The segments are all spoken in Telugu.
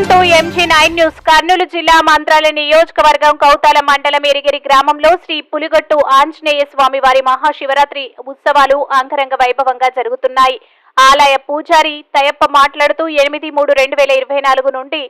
Welcome to MG nine news. Kurnool జిల్లా మంత్రాల నియోజకవర్గం కౌతాల మండలం ఎరిగిరి గ్రామంలో శ్రీ పులిగొట్టు ఆంజనేయ స్వామి వారి మహాశివరాత్రి ఉత్సవాలు అంగరంగ వైభవంగా జరుగుతున్నాయి. ఆలయ పూజారి తయప్ప మాట్లాడుతూ ఎనిమిది మూడు రెండు వేల ఇరవై నాలుగు నుండి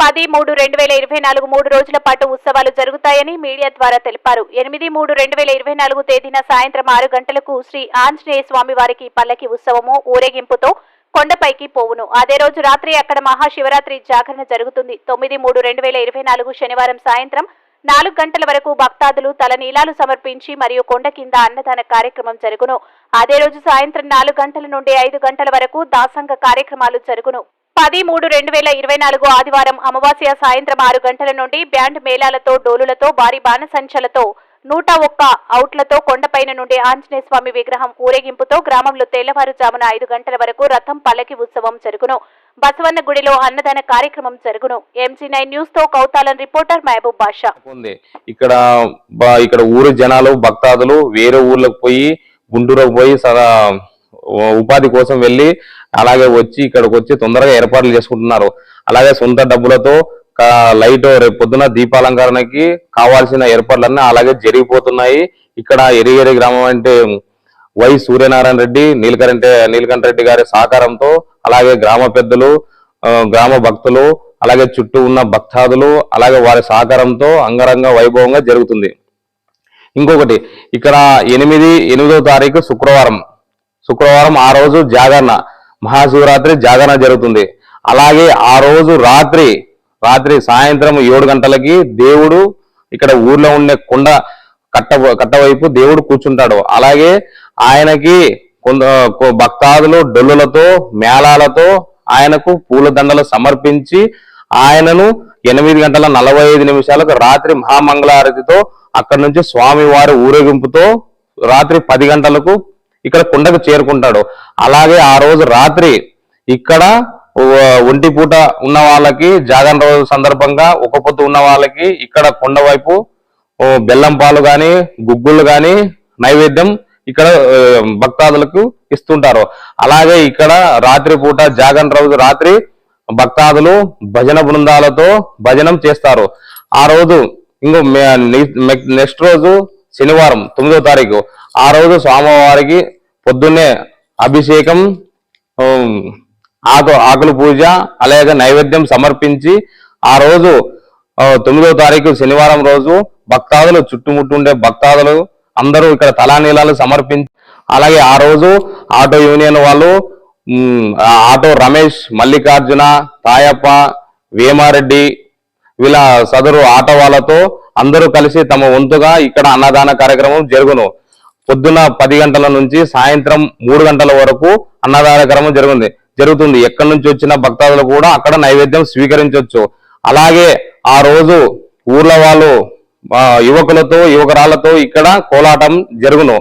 పది మూడు రెండు వేల ఇరవై నాలుగు మూడు రోజుల పాటు ఉత్సవాలు జరుగుతాయని మీడియా ద్వారా తెలిపారు. ఎనిమిది మూడు రెండు వేల ఇరవై నాలుగు తేదీన సాయంత్రం ఆరు గంటలకు శ్రీ ఆంజనేయ స్వామి వారికి పల్లకి ఉత్సవము ఊరేగింపుతో కొండపైకి పోవును. అదే రోజు రాత్రి అక్కడ మహాశివరాత్రి జాగరణ జరుగుతుంది. తొమ్మిది మూడు రెండు వేల ఇరవై నాలుగు శనివారం సాయంత్రం నాలుగు గంటల వరకు భక్తాదులు తల నీలాలు సమర్పించి మరియు కొండ కింద అన్నదాన కార్యక్రమం జరుగును. అదే రోజు సాయంత్రం నాలుగు గంటల నుండి ఐదు గంటల వరకు దాసంగ కార్యక్రమాలు జరుగును. పది మూడు రెండు వేల ఇరవై నాలుగు ఆదివారం అమావాస్య సాయంత్రం ఆరు గంటల నుండి బ్యాండ్ మేళాలతో డోలులతో భారీ బాణసంచలతో నూట ఒక్క అవుట్లతో కొండపైన నుండి ఆంజనేయ స్వామి విగ్రహం ఊరేగింపుతో గ్రామంలో తెల్లవారుజామున ఐదు గంటల వరకు రథం పల్లకి ఉత్సవం జరుగును. బసవన్న గుడిలో అన్నదాన కార్యక్రమం జరుగును. ఎంసీ నైన్ న్యూస్తో కౌతాలం రిపోర్టర్ మహబూబ్ బాషా. ఉంది. ఇక్కడ ఇక్కడ ఊరు జనాలు భక్తాదులు వేరే ఊర్లకు పోయి గుంటూరుకు పోయి సదా ఉపాధి కోసం వెళ్ళి అలాగే వచ్చి ఇక్కడికి వచ్చి తొందరగా ఏర్పాట్లు చేసుకుంటున్నారు. అలాగే సొంత డబ్బులతో లైట్ రేపు పొద్దున దీపాలంకరణకి కావాల్సిన ఏర్పాట్లన్నీ అలాగే జరిగిపోతున్నాయి. ఇక్కడ ఎరిగేరి గ్రామం అంటే వై సూర్యనారాయణ రెడ్డి నీలకంఠ నీలకంఠ రెడ్డి గారి సహకారంతో అలాగే గ్రామ పెద్దలు గ్రామ భక్తులు అలాగే చుట్టూ ఉన్న భక్తాదులు అలాగే వారి సహకారంతో అంగరంగ వైభవంగా జరుగుతుంది. ఇంకొకటి ఇక్కడ ఎనిమిది ఎనిమిదో తారీఖు శుక్రవారం. శుక్రవారం ఆ రోజు జాగరణ మహాశివరాత్రి జాగరణ జరుగుతుంది. అలాగే ఆ రోజు రాత్రి రాత్రి సాయంత్రం ఏడు గంటలకి దేవుడు ఇక్కడ ఊర్లో ఉండే కొండ కట్ట కట్టవైపు దేవుడు కూర్చుంటాడు. అలాగే ఆయనకి కొంత భక్తాదులు డొల్లులతో మేళాలతో ఆయనకు పూల దండలు సమర్పించి ఆయనను ఎనిమిది గంటల నలభై ఐదు నిమిషాలకు రాత్రి మహామంగళారతితో అక్కడి నుంచి స్వామివారి ఊరేగింపుతో రాత్రి పది గంటలకు ఇక్కడ కొండకు చేరుకుంటాడు. అలాగే ఆ రోజు రాత్రి ఇక్కడ ఒంటి పూట ఉన్న వాళ్ళకి జాగరణ రోజు సందర్భంగా ఒక పొద్దు ఉన్న వాళ్ళకి ఇక్కడ కొండ వైపు బెల్లం పాలు కానీ గుగ్గులు కానీ నైవేద్యం ఇక్కడ భక్తాదులకు ఇస్తుంటారు. అలాగే ఇక్కడ రాత్రి పూట జాగరణ రోజు రాత్రి భక్తాదులు భజన బృందాలతో భజనం చేస్తారు. ఆ రోజు ఇంకో నెక్స్ట్ రోజు శనివారం తొమ్మిదో తారీఖు. ఆ రోజు స్వామివారికి పొద్దున్నే అభిషేకం ఆకు ఆకుల పూజ అలాగే నైవేద్యం సమర్పించి ఆ రోజు తొమ్మిదో తారీఖు శనివారం రోజు భక్తాదులు చుట్టుముట్టుండే భక్తాదులు అందరూ ఇక్కడ తలానీలాలు సమర్పించి అలాగే ఆ రోజు ఆటో యూనియన్ వాళ్ళు ఆటో రమేష్ మల్లికార్జున తాయప్ప వేమారెడ్డి వీళ్ళ సదరు ఆటో వాళ్ళతో అందరూ కలిసి తమ వంతుగా ఇక్కడ అన్నదాన కార్యక్రమం జరుగును. పొద్దున పది గంటల నుంచి సాయంత్రం మూడు గంటల వరకు అన్నదాన కార్యక్రమం జరుగుతుంది జరుగుతుంది. ఎక్కడి నుంచి వచ్చిన భక్తాదులు కూడా అక్కడ నైవేద్యం స్వీకరించవచ్చు అలాగే ఆ రోజు ఊర్ల వాళ్ళు యువకులతో యువకరాలతో ఇక్కడ కోలాటం జరుగును.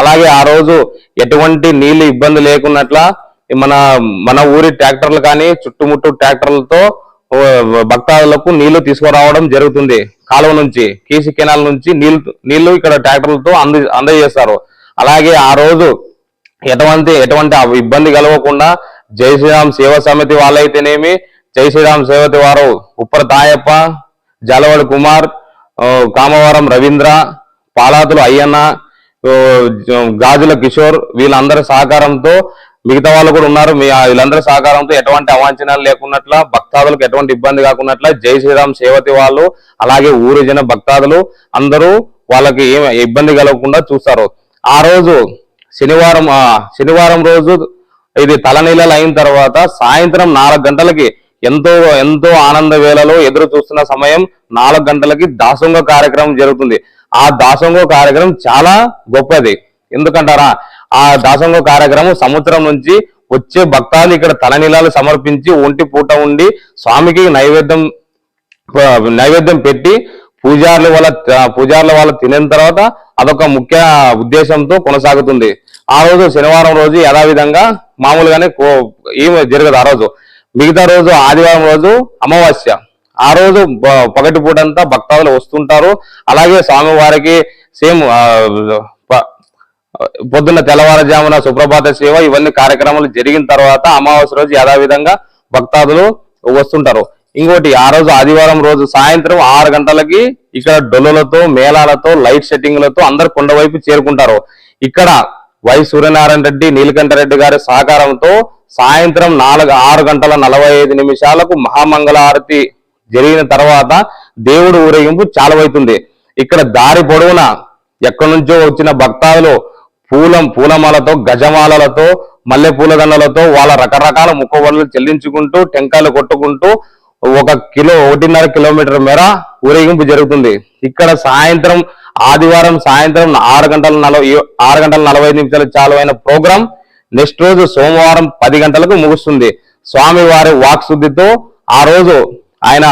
అలాగే ఆ రోజు ఎటువంటి నీళ్ళు ఇబ్బంది లేకున్నట్ల మన మన ఊరి ట్రాక్టర్లు కానీ చుట్టుముట్టు ట్రాక్టర్లతో భక్తాదులకు నీళ్ళు తీసుకురావడం జరుగుతుంది. కాలువ నుంచి కీసి కెనాల్ నుంచి నీళ్ళు నీళ్ళు ఇక్కడ ట్రాక్టర్లతో అంద అందజేస్తారు. అలాగే ఆ రోజు ఎటువంటి ఎటువంటి ఇబ్బంది కలగకుండా జై శ్రీరామ్ సేవ సమితి వాళ్ళైతేనేమి? జై శ్రీరామ్ సేవతి వారు ఉప్పర తాయప్ప జలవడి కుమార్ కామవరం రవీంద్ర పాలాతులు అయ్యన్న గాజుల కిషోర్ వీళ్ళందరి సహకారంతో మిగతా వాళ్ళు కూడా ఉన్నారు. మీ వీళ్ళందరి సహకారంతో ఎటువంటి అవాంఛనాలు లేకున్నట్ల భక్తాదులకు ఎటువంటి ఇబ్బంది కాకున్నట్ల జై శ్రీరామ్ సేవతి వాళ్ళు అలాగే ఊరిజన భక్తాదులు అందరూ వాళ్ళకి ఏం ఇబ్బంది కలగకుండా చూస్తారు. ఆ రోజు శనివారం శనివారం రోజు ఇది తలనీలలు అయిన తర్వాత సాయంత్రం నాలుగు గంటలకి ఎంతో ఎంతో ఆనంద వేళలో ఎదురు చూస్తున్న సమయం నాలుగు గంటలకి దాసంగ కార్యక్రమం జరుగుతుంది. ఆ దాసంగ కార్యక్రమం చాలా గొప్పది. ఎందుకంటారా? ఆ దాసంగ కార్యక్రమం సముద్రం నుంచి వచ్చే భక్తాలు ఇక్కడ తలనీలాలు సమర్పించి ఒంటి పూట ఉండి స్వామికి నైవేద్యం నైవేద్యం పెట్టి పూజారుల వల్ల పూజారుల వాళ్ళ తినిన తర్వాత అదొక ముఖ్య ఉద్దేశంతో కొనసాగుతుంది. ఆ రోజు శనివారం రోజు యథావిధంగా మామూలుగానే కో- జరగదు ఆ రోజు. మిగతా రోజు ఆదివారం రోజు అమావాస్య. ఆ రోజు పగటిపూటంతా పగటి పూటంతా భక్తాదులు వస్తుంటారు. అలాగే స్వామివారికి సేమ్ పొద్దున్న తెల్లవారుజామున సుప్రభాత సేవ ఇవన్నీ కార్యక్రమాలు జరిగిన తర్వాత అమావాస్య రోజు యథావిధంగా భక్తాదులు వస్తుంటారు. ఇంకోటి ఆ రోజు ఆదివారం రోజు సాయంత్రం ఆరు గంటలకి ఇక్కడ డొల్లులతో మేళాలతో లైట్ సెట్టింగ్లతో అందరు కొండ వైపు చేరుకుంటారు. ఇక్కడ వై సూర్యనారాయణ రెడ్డి నీలకంఠరెడ్డి గారి సహకారంతో సాయంత్రం నాలుగు ఆరు గంటల నలభై ఐదు నిమిషాలకు మహామంగళారతి జరిగిన తర్వాత దేవుడు ఊరేగింపు చాలవైతుంది. ఇక్కడ దారి పొడవునా ఎక్కడి నుంచో వచ్చిన భక్తాదులు పూలం పూలమాలతో గజమాలలతో మల్లె పూలదండలతో వాళ్ళ రకరకాల ముక్కబడులు చెల్లించుకుంటూ టెంకాయలు కొట్టుకుంటూ ఒక కిలో ఒకటిన్నర కిలోమీటర్ మేర ఊరేగింపు జరుగుతుంది. ఇక్కడ సాయంత్రం ఆదివారం సాయంత్రం ఆరు గంటల నలభై ఆరు గంటల నలభై నిమిషాలు చాలు అయిన ప్రోగ్రాం నెక్స్ట్ రోజు సోమవారం పది గంటలకు ముగుస్తుంది. స్వామివారి వాక్శుద్ధితో ఆ రోజు ఆయన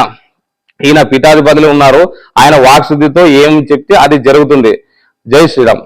ఈయన పీఠాధిపతులు ఉన్నారు. ఆయన వాక్శుద్ధితో ఏం చెప్తే అది జరుగుతుంది. జై శ్రీరామ్.